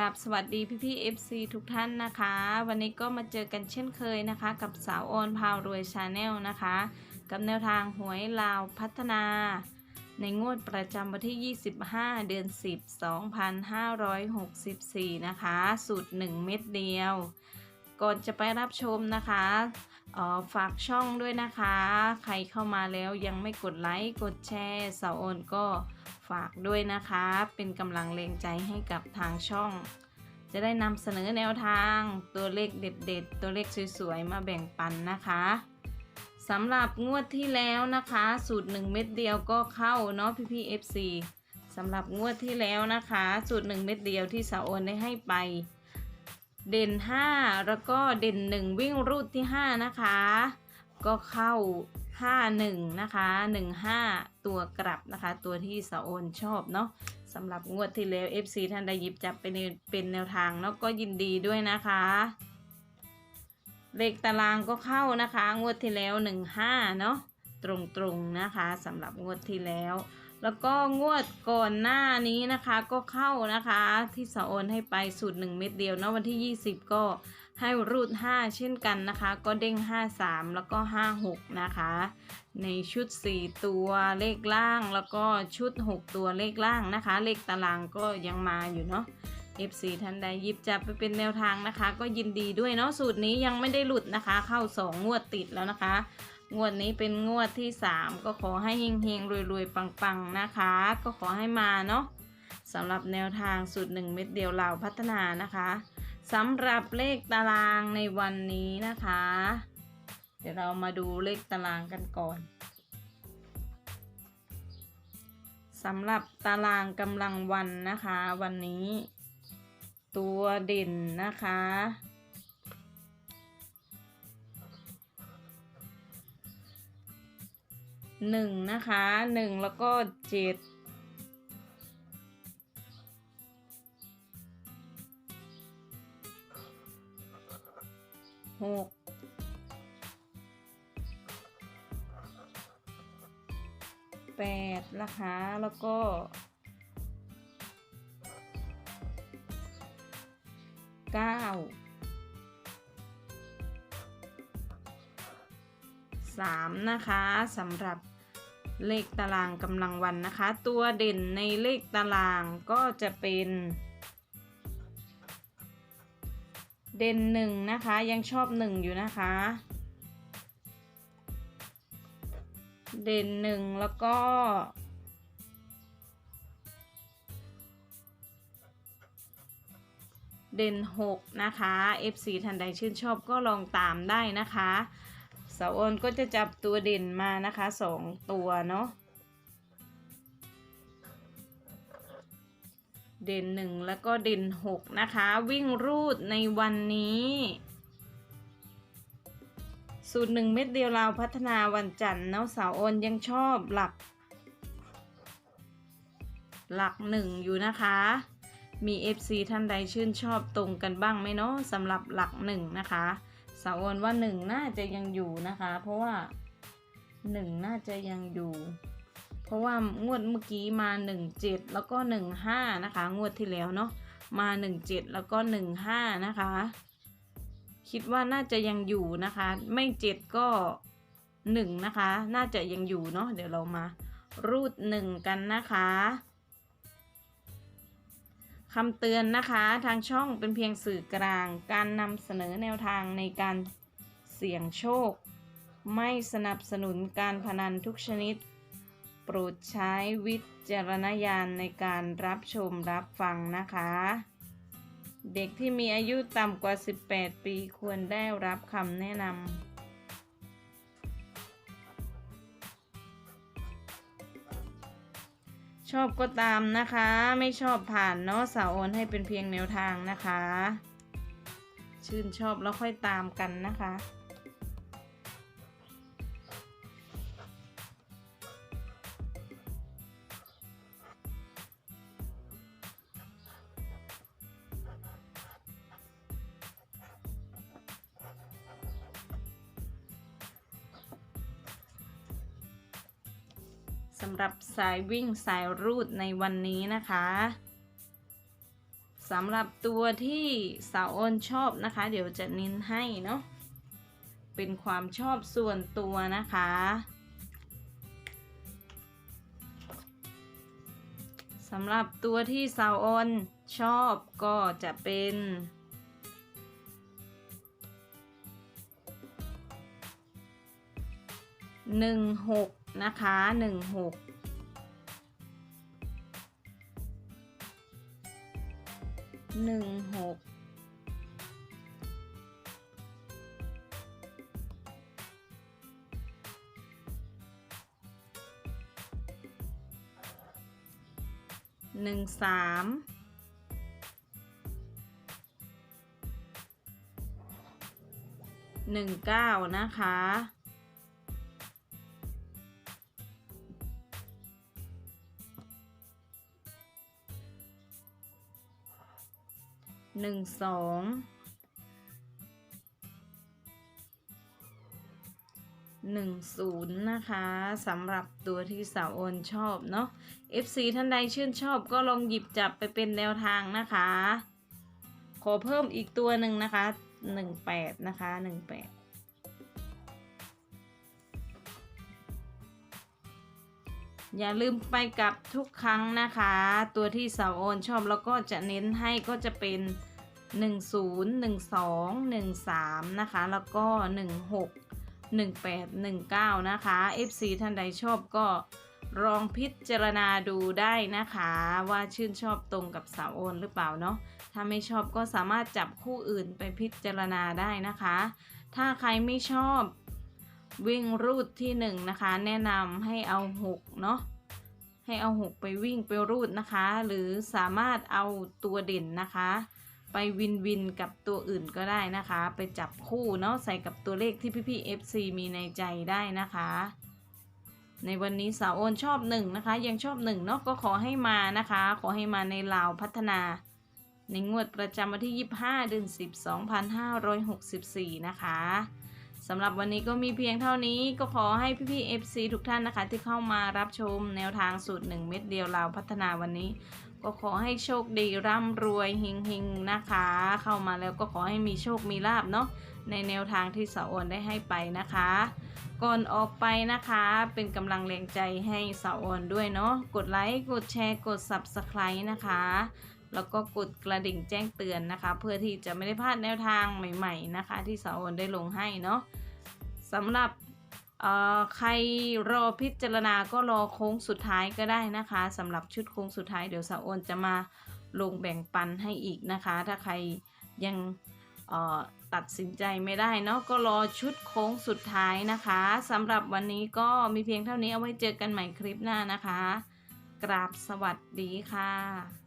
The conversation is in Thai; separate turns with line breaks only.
ครับสวัสดีพี่พี่ๆ FC ทุกท่านนะคะ วันนี้ก็มาเจอกันเช่นเคยนะคะ กับสาวออนพาวรวยชาแนลนะคะ กับแนวทางหวยลาวพัฒนา ในงวดประจำวันที่ 25 เดือน 10 2564 นะคะ สูตร 1 เม็ดเดียว ก่อนจะไปรับชมนะคะฝากช่องด้วยนะคะ ใครเข้ามาแล้วยังไม่กดไลค์ กดแชร์สาวออนก็ฝากด้วยนะคะ เป็นกำลังแรงใจให้กับทางช่อง จะได้นำเสนอแนวทางตัวเลขเด็ดๆ ตัวเลขสวยๆ มาแบ่งปันนะคะสำหรับงวดที่แล้วนะคะ สูตร 1 เม็ดเดียวก็เข้าเนาะพี่พี่ๆ FC สำหรับงวดที่แล้วนะคะ สูตร 1 เม็ดเดียวที่สาวโอนได้ให้ไป เด่น 5 แล้วก็เด่น 1 วิ่งรูดที่ 5 นะคะ ก็เข้า 51 นะคะ 15 ตัวกลับนะคะ ตัวที่สาโอนชอบเนาะสำหรับงวดที่แล้ว FC ท่านใดหยิบจับเป็นเป็นแนวทางเนาะก็ยินดีด้วยนะคะ เลขตารางก็เข้านะคะ งวดที่แล้ว 15 เนาะตรงๆนะคะสำหรับงวดที่แล้ว แล้วก็งวดก่อนหน้านี้นะคะก็เข้านะคะ ที่สโอนให้ไปสูตร 1 เม็ดเดียวเนาะวันที่ 20 ก็ให้รูด 5 เช่นกันนะคะ ก็เด้ง 53 แล้วก็ 56 นะคะ ในชุด 4 ตัวเลขล่างแล้วก็ชุด 6 ตัวเลขล่างนะคะ เลขตารางก็ยังมาอยู่เนาะ FC ท่านใดยิบจับไปเป็นแนวทางนะคะ ก็ยินดีด้วยเนาะสูตรนี้ยังไม่ได้หลุดนะคะ เข้า 2 งวดติดแล้วนะคะ งวดนี้เป็นงวดที่ 3 ก็ขอให้เฮงๆรวยๆ ปังๆ นะคะ ก็ขอให้มาเนาะสำหรับแนวทางสูตร 1 เม็ดเดียวเราพัฒนานะคะสำหรับเลขตารางในวันนี้นะคะ เดี๋ยวเรามาดูเลขตารางกันก่อนสำหรับตารางกำลังวันนะคะ วันนี้ ตัวเด่นนะคะ หนึ่งนะคะหนึ่งแล้วก็เจ็ดหกแปดนะคะแล้วก็เก้าสามนะคะสำหรับ เลขตารางกำลังวันนะคะ ตัวเด่นในเลขตารางก็จะเป็น เด่นหนึ่งนะคะยังชอบหนึ่งอยู่นะคะ เด่นหนึ่งแล้วก็ เด่น6นะคะ FC ทันใดชื่นชอบก็ลองตามได้นะคะ สาโอนก็จะจับตัวเด่นมานะคะสองตัวเนาะเด่นหนึ่งแล้วก็เด่นหกนะคะ วิ่งรูดในวันนี้ สูตรหนึ่งเม็ดเดียวเราพัฒนาวันจันทร์เนาะสาวโอนยังชอบหลัก หลักหนึ่งอยู่นะคะมี FC ท่านใดชื่นชอบตรงกันบ้างไหมเนาะสำหรับหลักหนึ่งนะคะ สาวอนว่าหนึ่งน่าจะยังอยู่นะคะ เพราะว่าหนึ่งน่าจะยังอยู่ เพราะว่างวดเมื่อกี้มาหนึ่งเจ็ดแล้วก็หนึ่งห้านะคะ งวดที่แล้วเนาะมาหนึ่งเจ็ดแล้วก็หนึ่งห้านะคะ คิดว่าน่าจะยังอยู่นะคะ ไม่เจ็ดก็หนึ่งนะคะ น่าจะยังอยู่เนาะเดี๋ยวเรามารูดหนึ่งกันนะคะ คำเตือนนะคะทางช่องเป็นเพียงสื่อกลาง การนำเสนอแนวทางในการเสี่ยงโชค ไม่สนับสนุนการพนันทุกชนิด โปรดใช้วิจารณญาณในการรับชมรับฟังนะคะ เด็กที่มีอายุต่ำกว่า 18 ปีควรได้รับคำแนะนำ ชอบก็ตามนะคะ ไม่ชอบผ่านเนาะสาวโอนให้เป็นเพียงแนวทางนะคะ ชื่นชอบแล้วค่อยตามกันนะคะ สำหรับสายวิ่งสายรูดในวันนี้นะคะสำหรับตัวที่สาวอ้นชอบนะคะ เดี๋ยวจะน้นให้เนาะเป็นความชอบส่วนตัวนะคะ สำหรับตัวที่สาวอ้นชอบก็จะเป็นหนึ่งหก นะคะหนึ่งหกหนึ่งหกหนึ่งสามหนึ่งเก้านะคะ หนึ่งสองหนึ่งศูนย์นะคะสำหรับตัวที่สาวโอนชอบเนาะ FC ท่านใดชื่นชอบก็ลองหยิบจับไปเป็นแนวทางนะคะ ขอเพิ่มอีกตัวหนึ่งนะคะหนึ่งแปดนะคะหนึ่งแปด อย่าลืมไปกับทุกครั้งนะคะ ตัวที่สาวโอนชอบแล้วก็จะเน้นให้ก็จะเป็น 10 12 13 นะคะ แล้วก็ 16 18 19 นะคะ FC ท่านใดชอบก็ลองพิจารณาดูได้นะคะ ว่าชื่นชอบตรงกับสาวโอนหรือเปล่าเนาะถ้าไม่ชอบก็สามารถจับคู่อื่นไปพิจารณาได้นะคะ ถ้าใครไม่ชอบ วิ่งรูดที่หนึ่งนะคะ แนะนำให้เอาหกเนาะให้เอาหกไปวิ่งไปรูดนะคะ หรือสามารถเอาตัวเด่นนะคะ ไปวินวินกับตัวอื่นก็ได้นะคะ ไปจับคู่เนาะใส่กับตัวเลขที่พี่ๆ FC มีในใจได้นะคะ ในวันนี้สาวโอนชอบหนึ่งนะคะ ยังชอบหนึ่งเนาะก็ขอให้มานะคะ ขอให้มาในลาวพัฒนาในงวดประจำวันที่ 25 เดือน10 2564 นะคะ สำหรับวันนี้ก็มีเพียงเท่านี้ก็ขอให้พี่ๆ FC ทุกท่านนะคะ ที่เข้ามารับชมแนวทางสูตร 1 เม็ดเดียวลาพัฒนาวันนี้ ก็ขอให้โชคดีร่ำรวยเฮงๆนะคะ เข้ามาแล้วก็ขอให้มีโชคมีลาบเนาะในแนวทางที่สาวอนได้ให้ไปนะคะ ก่อนออกไปนะคะ เป็นกำลังแรงใจให้สาวอนด้วยเนาะกดไลค์กดแชร์กด Subscribe นะคะแล้วก็กดกระดิ่งแจ้งเตือนนะคะ เพื่อที่จะไม่ได้พลาดแนวทางใหม่ ๆนะคะ ที่สาวอนได้ลงให้เนาะสำหรับใครรอพิจารณาก็รอโค้งสุดท้ายก็ได้นะคะสำหรับชุดโค้งสุดท้ายเดี๋ยวสาวอนจะมาลงแบ่งปันให้อีกนะคะ ถ้าใครยังตัดสินใจไม่ได้เนาะก็รอชุดโค้งสุดท้ายนะคะสำหรับวันนี้ก็มีเพียงเท่านี้เอาไว้เจอกันใหม่คลิปหน้านะคะ กราบสวัสดีค่ะ